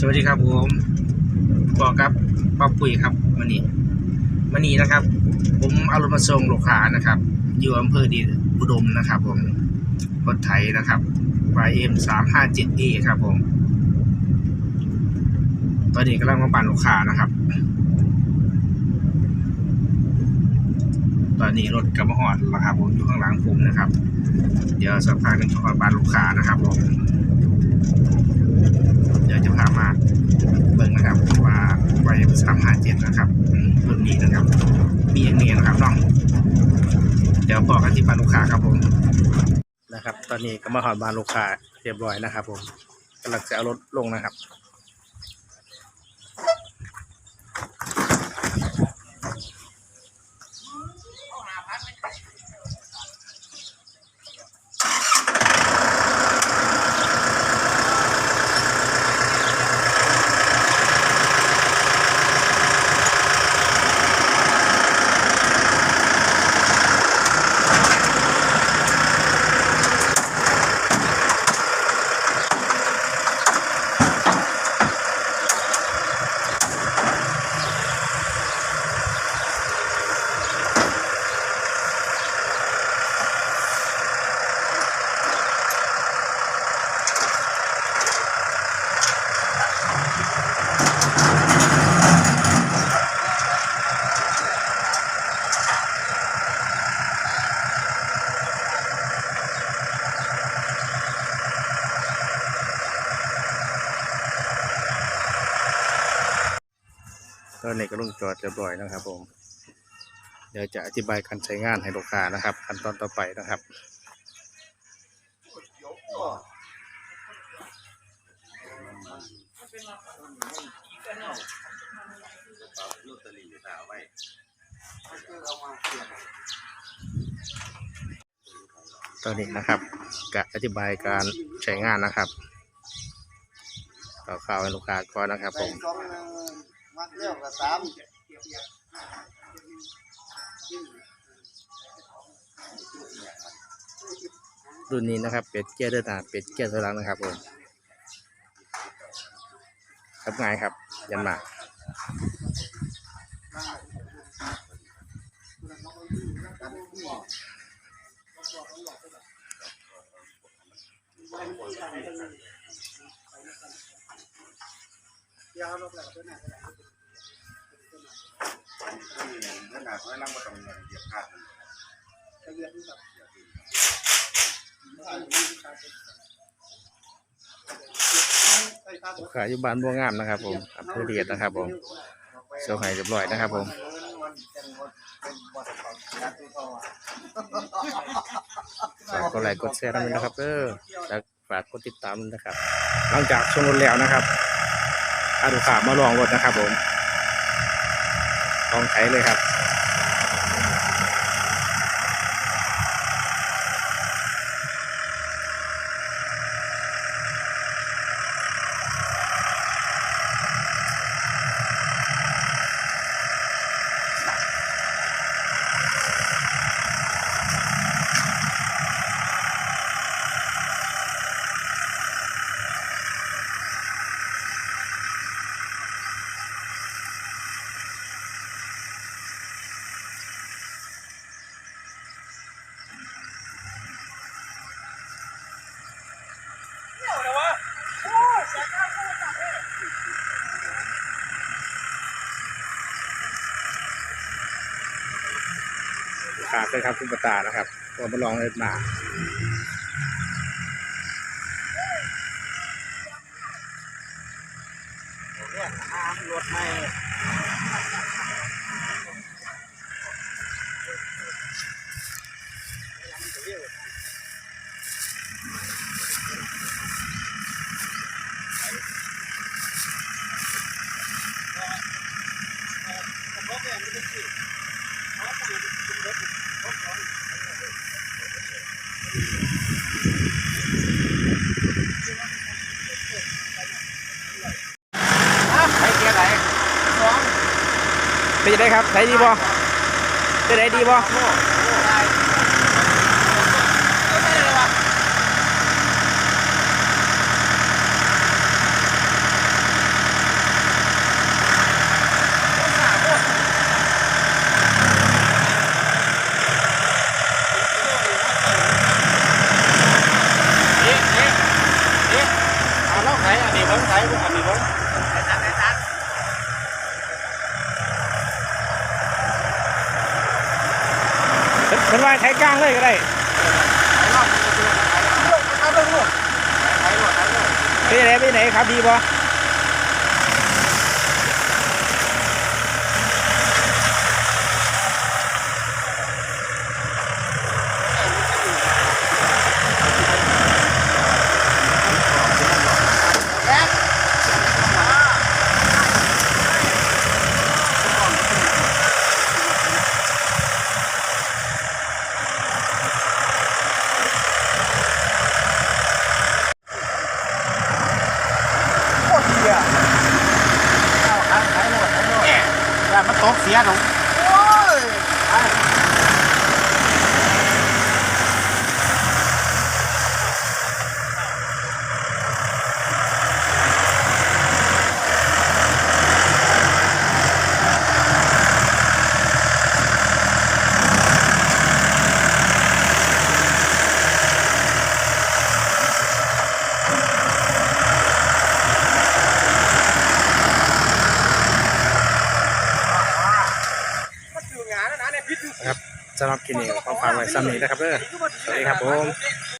สวัสดีครับผมบอกครับป้าปุ๋ยครับวันนี้วันนี้นะครับ ผมอารถมาส่งลูกค้านะครับ อยู่อำเภอดีอุดมนะครับผมรถไถนะครับ YM สามห้าเจ็ด A ครับผม ตอนนี้กำลังมาปั่นลูกค้านะครับ ตอนนี้รถกระบะหอดแล้วครับผมอยู่ข้างหลังผมนะครับ เดี๋ยวสักพักหนึงจะมาปั่นลูกค้านะครับผม จะพามาเบิ่งนะครับว่าไวสามห้าเจ็ดนะครับรุ่นนี้นะครับมีอย่างนี้นะครับน้อง เดี๋ยวบอกกันที่บ้านลูกค้าครับผมนะครับ ตอนนี้ก็มาหอดบ้านลูกค้าเรียบร้อยนะครับ ผมกำลังจะเอารถลงนะครับ อนนี้ก็ลงจอดเรียบร้อยนะครับ ผม เดี๋ยวจะอธิบายการใช้งานให้ลูกค้านะครับขั้นตอนต่อไปนะครับตอนนี้นะครับจะอธิบายการใช้งานนะครับข่าวให้ลูกค้าก่อนนะครับผมสองหนึ่ง เลี้ยวกับสามรุ่นนี้นะครับ เป็ดเกียร์เดินหนาเป็ดเกียร์ถอยหลังนะครับผมครับง่ายครับ ยันมาเดี๋ยวรถแล้วตัวไหนก็ได้ขนาดนั้นก็ต้องเหยียบพลาดทะเบียนกับใส่ตาลูกค้ายอยู่บ้านบัวงามนะครับผมอำเภอเดียดนะครับผมโซ่ให้เรียบร้อยนะครับผมฝากกดไลค์กดแชร์ด้วยนะครับเออแล้วฝากกดติดตามนะครับ หลังจากชมรถแล้วนะครับอาลูกค้ามาลองรถนะครับผม ลองใช้เลยครับ ลูกค้าเป็นครับคุณปตานะครับก็มาลองเลยมารถไม่ ไปได้ครังไงครัอได้ดีบ่เป็นไงดีบ่อันนี้ผมใช้อันนี้ผมใช้ตัดใช้ตัด เป็นว่าใช้กลางเลยก็ได้ไทยเบิ้งลูกไทยลูกไทยลูกไปไหนไปไหนครับดีบ่โคตรเสียเอาไทยไทยลูกไทยลูกอย่ามัน ตกเสียหนูโอ้ย สำหรับคลิปนี้ขอฝากไว้ซ้ำนี้นะครับเด้อสวัสดีครับผม